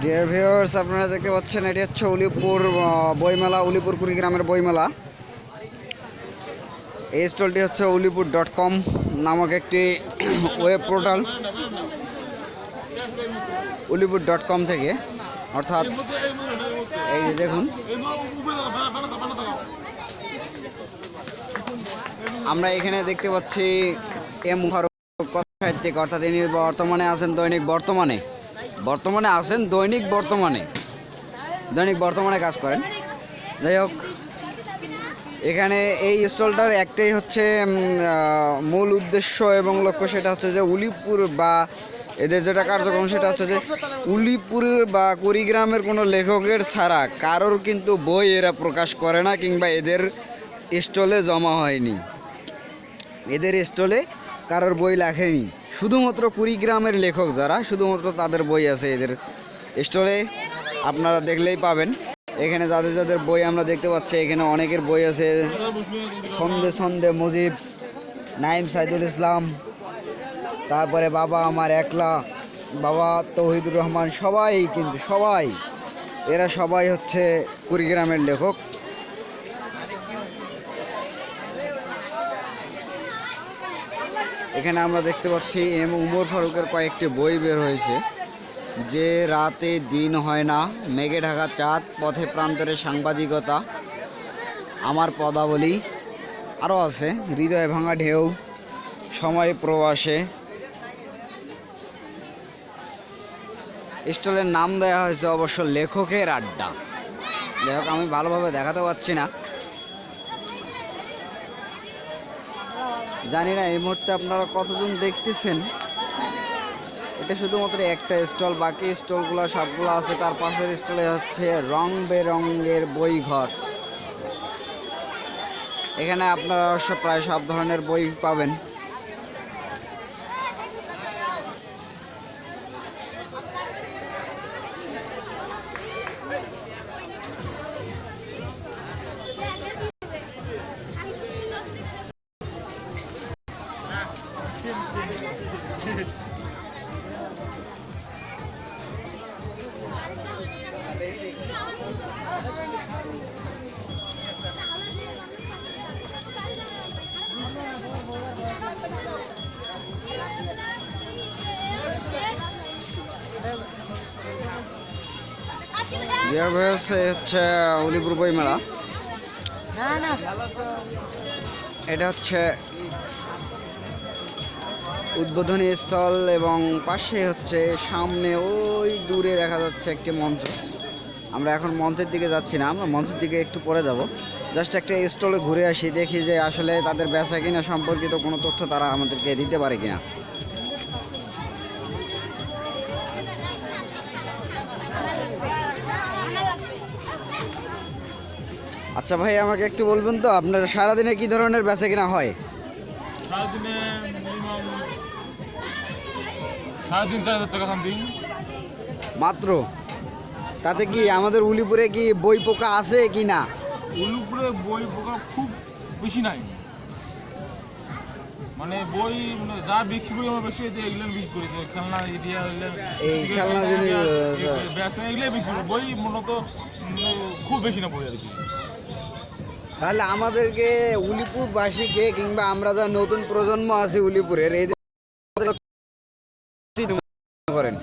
Dear viewers আপনারা দেখতে পাচ্ছেন, এটি হচ্ছে উলিপুর বইমেলা, উলিপুর কুড়িগ্রামের বইমেলা। এই স্টলটি হচ্ছে উলিপুর ডট কম নামক একটি web portal Ulipur dot com থেকে। অর্থাৎ, এই যে দেখুন। আমরা এখানে দেখতে পাচ্ছি এম ফারুক কথা সাহিত্যিক অর্থাৎ ইনি বর্তমানে আছেন দৈনিক বর্তমানে। বর্তমানে আছেন দৈনিক বর্তমানে। দৈনিক বর্তমানে কাজ করেন। যাই হোক, এখানে এই স্টলটার একটাই হচ্ছে মূল উদ্দেশ্য এবং লক্ষ্য সেটা হচ্ছে যে উলিপুর বা এদের যেটা কার্যক্রম সেটা হচ্ছে যে উলিপুর বা কুড়িগ্রামের কোনো লেখকের ছাড়া কারোর কিন্তু বই এরা প্রকাশ করে না কিংবা এদের স্টলে জমা হয়নি। এদের স্টলে কারোর বই লেখেনি। শুধুমাত্র কুড়িগ্রামের লেখক যারা, শুধুমাত্র তাদের বই আছে এদের স্টোরে আপনারা দেখলেই পাবেন। এখানে যাদের যাদের বই আমরা দেখতে পাচ্ছি, এখানে অনেকের বই আছে। সন্ধে সন্ধে মুজিব, নাইম সাইদুল ইসলাম, তারপরে বাবা আমার একলা, বাবা তৌহিদুর রহমান, সবাই কিন্তু সবাই, এরা সবাই হচ্ছে কুড়িগ্রামের লেখক। এখানে আমরা দেখতে পাচ্ছি এম উমর ফারুকের কয়েকটি বই বের হয়েছে। যে রাতে দিন হয় না, মেঘে ঢাকা চাঁদ, পথে প্রান্তরে সাংবাদিকতা, আমার পদাবলী আরও আছে, হৃদয় ভাঙা ঢেউ, সময় প্রবাসে। স্টলের নাম দেওয়া হয়েছে অবশ্য লেখকের আড্ডা। লেখক আমি ভালোভাবে দেখাতে পারছি না। জানি না, এই মুহূর্তে আপনারা কতজন দেখতেছেন? এটা শুধুমাত্র একটা স্টল, বাকি স্টলগুলো সবগুলো আছে, তার পাশের স্টলে হচ্ছে রং বেরঙের বই ঘর এখানে আপনারা অবশ্য প্রায় সব ধরনের বই পাবেন। যেভাবে হচ্ছে উলিপুর বই মেলা এটা হচ্ছে উদ্বোধনী স্থল এবং পাশে হচ্ছে সামনে ওই দূরে দেখা যাচ্ছে একটি মঞ্চ। আমরা এখন মঞ্চের দিকে যাচ্ছি না আমরা মঞ্চের দিকে একটু পরে যাব। জাস্ট একটা স্টলে ঘুরে আসি দেখি যে আসলে তাদের বেচা কিনা সম্পর্কিত কোনো তথ্য তারা আমাদেরকে দিতে পারে কিনা। আচ্ছা ভাই আমাকে একটু বলবেন তো আপনার সারাদিনে কি ধরনের বেচা কিনা হয়? মাত্র? তাতে কি আমাদের উলিপুরে কি বই পোকা আছে কি না? উলিপুরে বই পোকা খুব বেশি নাই। মানে বই মানে যা বিক্রি করি আমার বেশি হয়েছে এগুলো বিক্রি করি খেলনা ইডিয়া এই খেলনা জিনিস, ব্যস্ত এগুলো বিক্রি বই মূলত খুব বেশি না বই আর কি। তাহলে আমাদেরকে উলিপুরবাসীকে কিংবা আমরা যা নতুন প্রজন্ম আছে উলিপুরের, এই করেন।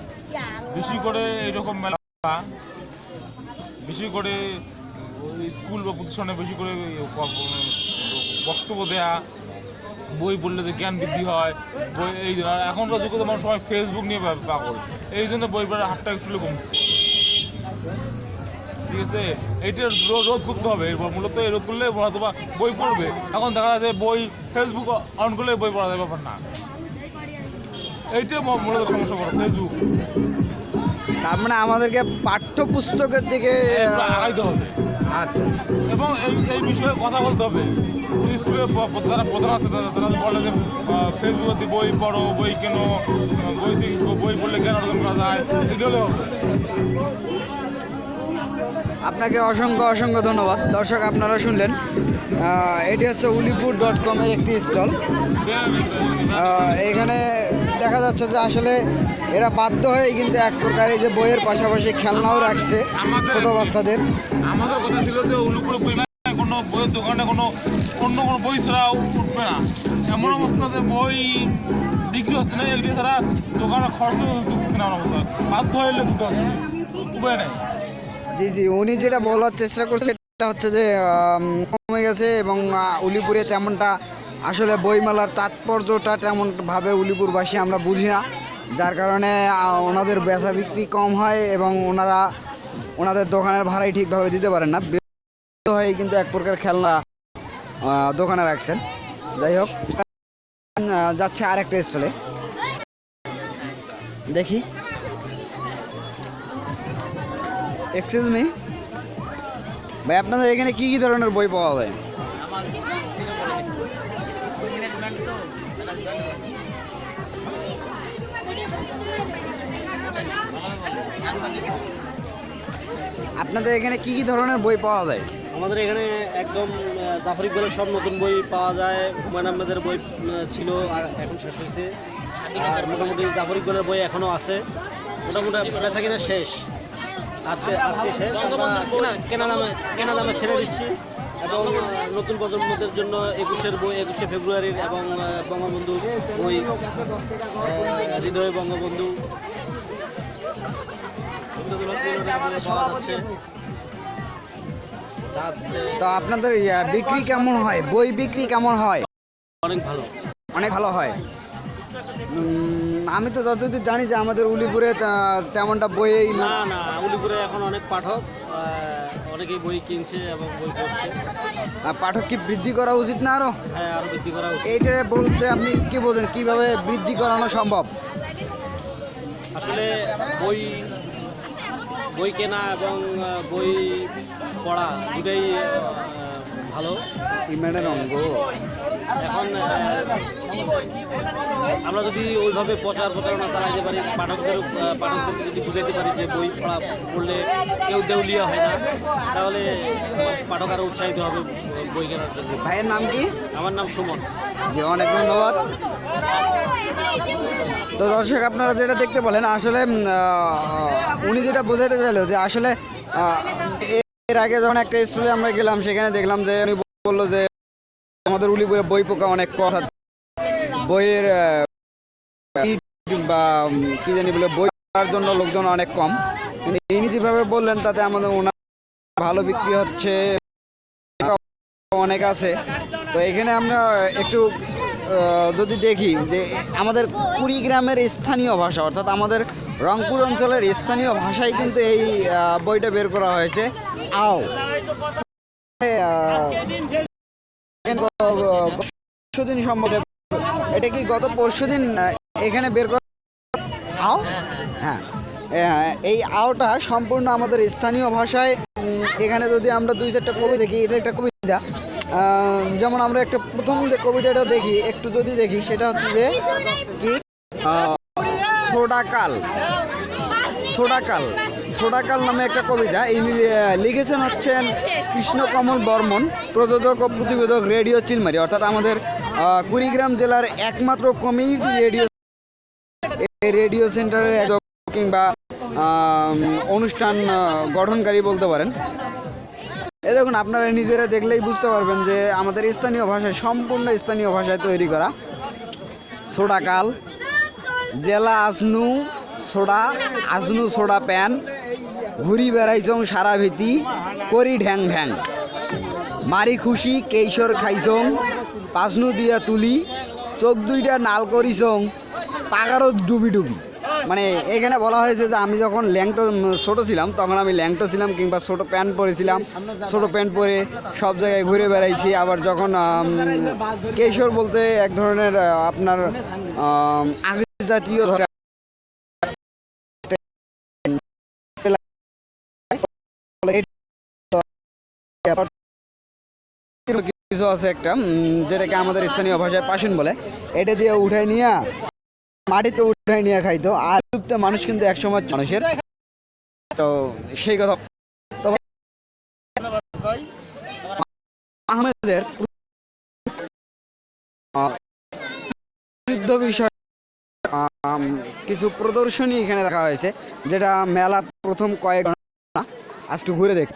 বেশি করে এরকম মেলা, বেশি করে স্কুল বা প্রতিষ্ঠানে বেশি করে বক্তব্য দেয়া, বই পড়লে যে জ্ঞান বৃদ্ধি হয়, বই এই এখনকার যুগে তো মানুষ সবাই ফেসবুক নিয়ে ব্যা- পাগল এই জন্য বই পড়ার হাতটা একটু কমছে। ঠিক আছে এইটা রোধ করতে হবে। এরপর মূলত এই রোধ করলে হয়তো বা বই পড়বে। এখন দেখা যাচ্ছে বই ফেসবুক অন করলে বই পড়া যাবে ব্যাপার না। এইটাই মূলত সমস্যা করো ফেসবুক তার মানে আমাদেরকে পাঠ্যপুস্তকের দিকে আগাইতে হবে। আচ্ছা। এবং এই এই বিষয়ে কথা বলতে হবে। স্কুলে যারা প্রধান আছে তারা বলে যে ফেসবুকে বই পড়ো বই কেন বই বই পড়লে জ্ঞান অর্জন করা যায়? এগুলো হবে আপনাকে অসংখ্য অসংখ্য ধন্যবাদ। দর্শক আপনারা শুনলেন এটি হচ্ছে উলিপুর ডট কমের একটি স্টল। এখানে দেখা যাচ্ছে যে আসলে এরা বাধ্য হয়ে কিন্তু এক প্রকার এই যে বইয়ের পাশাপাশি খেলনাও রাখছে ছোট বাচ্চাদের। আমাদের কথা ছিল যে উলুপুরে কোনো বইয়ের দোকানে কোনো অন্য কোনো বই ছাড়াও উঠবে না। এমন অবস্থা যে বই বিক্রি হচ্ছে না এগুলি ছাড়া দোকানে খরচ কেনার অবস্থা। বাধ্য হয়ে উপায় নেই। জি জি, উনি যেটা বলার চেষ্টা করছেন সেটা হচ্ছে যে কমে গেছে এবং উলিপুরে তেমনটা আসলে বইমেলার তাৎপর্যটা তেমনভাবে উলিপুরবাসী আমরা বুঝি না। যার কারণে ওনাদের বেচা বিক্রি কম হয় এবং ওনারা, ওনাদের দোকানের ভাড়াই ঠিকভাবে দিতে পারেন না। হয়ে কিন্তু এক প্রকার খেলনা দোকানে রাখছেন। যাই হোক যাচ্ছে আর একটা স্টলে। দেখি। এক্সকিউজ মি ভাই, আপনাদের এখানে কি কি ধরনের বই পাওয়া যায়? আপনাদের এখানে কি কি ধরনের বই পাওয়া যায়? আমাদের এখানে একদম জাফর ইকবালের সব নতুন বই পাওয়া যায়। হুমায়ুন আহমেদের বই ছিল আর এখন শেষ হয়েছে। আর মোটামুটি জাফর ইকবালের বই এখনও আছে। মোটামুটি বেচা কিনা শেষ। আজকে আজকে শেষ। আমরা কেনা- কেনা দামে কেনা দামে ছেড়ে দিচ্ছি। এবং নতুন প্রজন্মদের জন্য একুশের বই একুশে ফেব্রুয়ারির এবং বঙ্গবন্ধু বই হৃদয় বঙ্গবন্ধু। তো আপনাদের ইয়া, বিক্রি কেমন হয়? বই বিক্রি কেমন হয়? অনেক ভালো। অনেক ভালো হয়। আমি তো যতদূর জানি যে আমাদের উলিপুরে তেমনটা বইয়েই না। না উলিপুরে এখন অনেক পাঠক অনেকেই বই কিনছে এবং বই পড়ছে। পাঠক কি বৃদ্ধি করা উচিত না আরও? হ্যাঁ আরও বৃদ্ধি করা উচিত। এইটা বলতে আপনি কি বোঝেন? কীভাবে বৃদ্ধি করানো সম্ভব? আসলে বই বই কেনা এবং বই পড়া দুটাই ভালো। ইমেনের অঙ্গ। এখন আমরা যদি ওইভাবে প্রচার প্রচারণা চালাতে পারি পাঠকদের পাঠকদেরকে যদি বুঝাইতে পারি যে বই পড়া পড়লে কেউ দেউলিয়া হয় না তাহলে পাঠক আরও উৎসাহিত হবে বই কেনার জন্য। ভাইয়ের নাম কি? আমার নাম সুমন। জি অনেক ধন্যবাদ। তো দর্শক আপনারা যেটা দেখতে বলেন আসলে আহ, উনি যেটা বোঝাতে চাইলো যে আসলে আহ, এর আগে যখন একটা স্কুলে আমরা গেলাম সেখানে দেখলাম যে উনি বলল যে আমাদের উলিপুরে বই পোকা অনেক কথা। বইয়ের বা কি জানি বলে, বই পড়ার জন্য লোকজন অনেক কম। ইনি যেভাবে বললেন, তাতে আমাদের ওনার ভালো বিক্রি হচ্ছে, অনেক আছে। তো এখানে আমরা একটু যদি দেখি যে আমাদের কুড়িগ্রামের স্থানীয় ভাষা, অর্থাৎ আমাদের রংপুর অঞ্চলের স্থানীয় ভাষায় কিন্তু এই বইটা বের করা হয়েছে। আও। পরশুদিন সম্ভব এটা কি গত পরশুদিন এখানে বের করা আও? হ্যাঁ। এই আওটা সম্পূর্ণ আমাদের স্থানীয় ভাষায় এখানে যদি আমরা দুই চারটা কবি দেখি, এটা একটা কবিতা। যেমন আমরা একটা প্রথম যে কবিতাটা দেখি, একটু যদি দেখি, সেটা হচ্ছে যে কি? সোডাকাল। সোডাকাল। সোডাকাল নামে একটা কবিতা ইনি লিখেছেন হচ্ছেন কৃষ্ণকমল বর্মন, প্রযোজক ও প্রতিবেদক রেডিও চিলমারি অর্থাৎ আমাদের কুড়িগ্রাম জেলার একমাত্র কমিউনিটি রেডিও রেডিও সেন্টারের কিংবা অনুষ্ঠান গঠনকারী বলতে পারেন। এ দেখুন, আপনারা নিজেরা দেখলেই বুঝতে পারবেন যে আমাদের স্থানীয় ভাষায়, সম্পূর্ণ স্থানীয় ভাষায় তৈরি করা সোডাকাল, জেলা আসনু সোডা আসনু সোডা প্যান ঘুরি বেড়াইছং সারা ভীতি, করি ঢ্যাং ঢ্যাং। মারি খুশি কেশর খাইছং পাসনু দিয়া তুলি, চোখ দুইটা নাল করিছং পাগারও ডুবি ডুবি। মানে এখানে বলা হয়েছে যে আমি যখন ল্যাংটো ছোটো ছিলাম, তখন আমি ল্যাংটো ছিলাম কিংবা ছোট প্যান্ট পরেছিলাম, ছোট প্যান্ট পরে সব জায়গায় ঘুরে বেড়াইছি। আবার যখন কেশর বলতে এক ধরনের আপনার আগে জাতীয় কিছু আছে একটা যেটাকে আমাদের স্থানীয় ভাষায় পাশুন বলে। এটা দিয়ে উঠাই নিয়ে, মাটিতে উঠাই নিয়ে খাইতো। আর মানুষ কিন্তু একসময় মানুষের। তো সেই কথা। আহমেদের যুদ্ধ বিষয় কিছু প্রদর্শনী এখানে রাখা হয়েছে, যেটা মেলা প্রথম কয়েক আজকে ঘুরে দেখ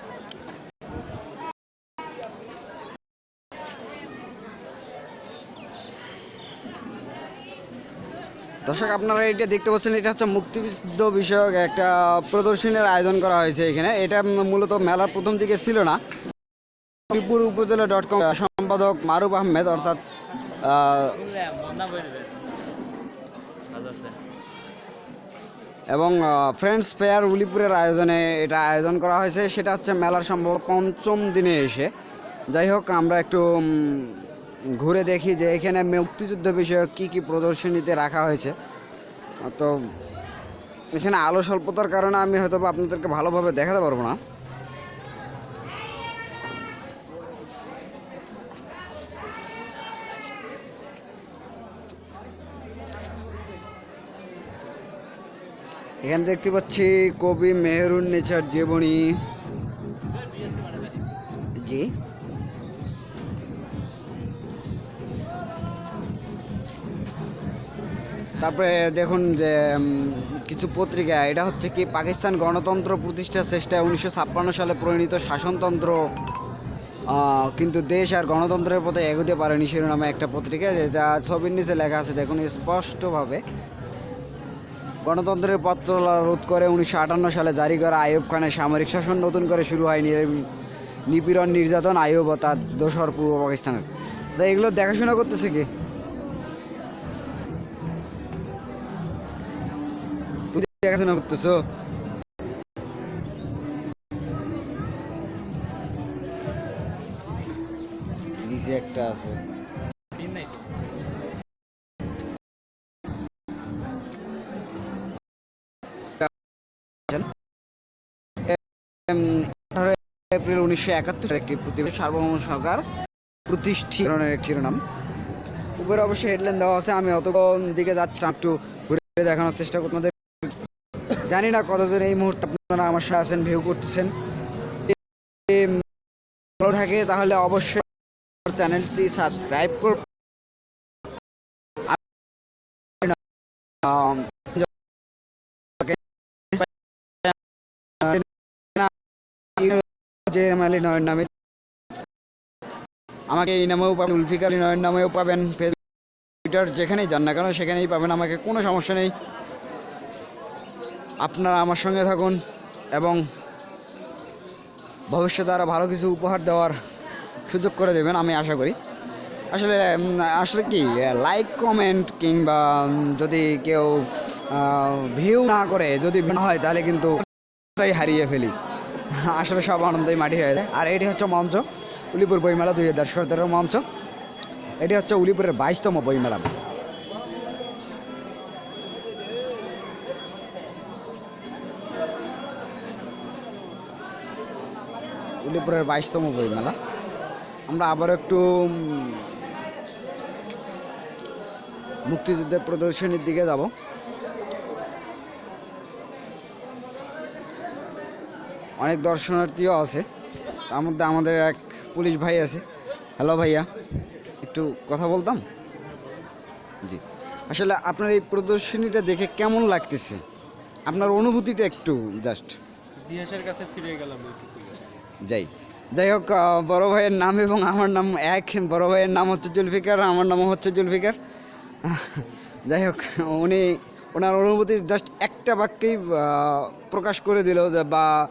দর্শক, আপনারা এটা দেখতে পাচ্ছেন, এটা হচ্ছে মুক্তিযুদ্ধ বিষয়ক একটা প্রদর্শনীর আয়োজন করা হয়েছে এখানে। এটা মূলত মেলার প্রথম দিকে ছিল না। ত্রিপুর উপজেলা ডট কম সম্পাদক মারুফ আহমেদ, অর্থাৎ এবং ফ্রেন্ডস ফেয়ার উলিপুরের আয়োজনে এটা আয়োজন করা হয়েছে। সেটা হচ্ছে মেলার সম্ভব পঞ্চম দিনে এসে। যাই হোক, আমরা একটু ঘুরে দেখি যে এখানে মুক্তিযুদ্ধ বিষয়ক কী কী প্রদর্শনীতে রাখা হয়েছে। তো এখানে আলো স্বল্পতার কারণে আমি হয়তো আপনাদেরকে ভালোভাবে দেখাতে পারব না। এখানে দেখতে পাচ্ছি কবি মেহরুন নেচার জীবনী। জি। তারপরে দেখুন যে কিছু পত্রিকা, এটা হচ্ছে কি পাকিস্তান গণতন্ত্র প্রতিষ্ঠার চেষ্টায় উনিশশো ছাপ্পান্ন সালে প্রণীত শাসনতন্ত্র। কিন্তু দেশ আর গণতন্ত্রের পথে এগোতে পারেনি শিরোনামে একটা পত্রিকা, যেটা ছবির নিচে লেখা আছে, দেখুন স্পষ্টভাবে। গণতন্ত্রের চলা রোধ করে উনিশশো আটান্ন সালে জারি করা আইয়ুব খানের সামরিক শাসন নতুন করে শুরু হয়নি নিপীড়ন, নির্যাতন আইয়ুব ও তার দোসর পূর্ব পাকিস্তানের। তা এগুলো দেখাশোনা করতেছে কি? দেখাশোনা করতেছো? নিচে একটা আছে। এপ্রিল উনিশশো একাত্তর একটি প্রতিবেদন সার্বভৌম সরকার প্রতিষ্ঠিতনের একটি শিরোনাম। উপরে অবশ্যই হেডলাইন দেওয়া আছে আমি অত দিকে যাচ্ছি না, একটু ঘুরে দেখানোর চেষ্টা করতে জানি না কতজন এই মুহূর্তে আপনারা আমার সাথে আছেন ভিউ করতেছেন। ভালো থাকে তাহলে অবশ্যই চ্যানেলটি সাবস্ক্রাইব নামে আমাকে এই নামেও পাবেন উলফিক আলী নয়ন নামেও পাবেন ফেসবুক টুইটার যেখানেই যান না কেন, সেখানেই পাবেন। আমাকে কোনো সমস্যা নেই। আপনারা আমার সঙ্গে থাকুন এবং ভবিষ্যতে আরও ভালো কিছু উপহার দেওয়ার সুযোগ করে দেবেন, আমি আশা করি। আসলে আসলে কি লাইক কমেন্ট কিংবা যদি কেউ ভিউ না করে, যদি না হয়, তাহলে কিন্তু হারিয়ে ফেলি। আসলে সব আনন্দই মাটি হয়ে যায়। আর এটি হচ্ছে মঞ্চ, উলিপুর বইমেলা দুই হাজার সতেরো মঞ্চ। এটি হচ্ছে উলিপুরের বাইশতম বইমেলা। উলিপুরের বাইশতম বইমেলা। আমরা আবার একটু মুক্তিযুদ্ধের প্রদর্শনীর দিকে যাব। অনেক দর্শনার্থীও আছে। তার মধ্যে আমাদের এক পুলিশ ভাই আছে। হ্যালো ভাইয়া, একটু কথা বলতাম? জি। আসলে আপনার এই প্রদর্শনীটা দেখে কেমন লাগতেছে? আপনার অনুভূতিটা একটু জাস্ট। ইতিহাসের কাছে ফিরে গেলাম। যাই। যাই হোক বড় ভাইয়ের নাম এবং আমার নাম এক, বড় ভাইয়ের নাম হচ্ছে জুলফিকার, আমার নামও হচ্ছে জুলফিকার। যাই হোক, উনি, ওনার অনুভূতি জাস্ট একটা বাক্যেই প্রকাশ করে দিল যে, বা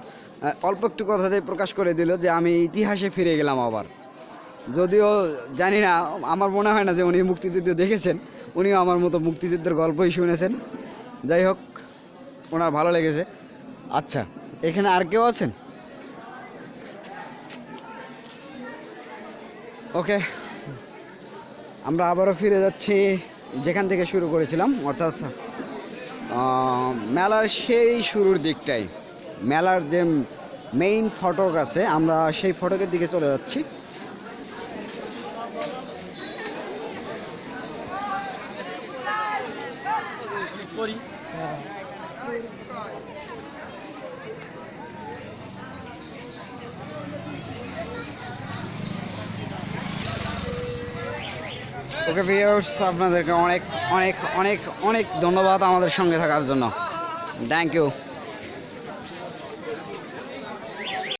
অল্প একটু কথাতেই প্রকাশ করে দিল যে, আমি ইতিহাসে ফিরে গেলাম আবার। যদিও জানি না, আমার মনে হয় না যে উনি মুক্তিযুদ্ধ দেখেছেন, উনিও আমার মতো মুক্তিযুদ্ধের গল্পই শুনেছেন। যাই হোক, ওনার ভালো লেগেছে। আচ্ছা এখানে আর কেউ আছেন? ওকে আমরা আবারও ফিরে যাচ্ছি যেখান থেকে শুরু করেছিলাম, অর্থাৎ মেলার সেই শুরুর দিকটাই। মেলার যে মেইন ফটক আছে, আমরা সেই ফটকের দিকে চলে যাচ্ছি। করি ওকে ভিউয়ার্স আপনাদেরকে অনেক অনেক অনেক অনেক ধন্যবাদ আমাদের সঙ্গে থাকার জন্য। Thank you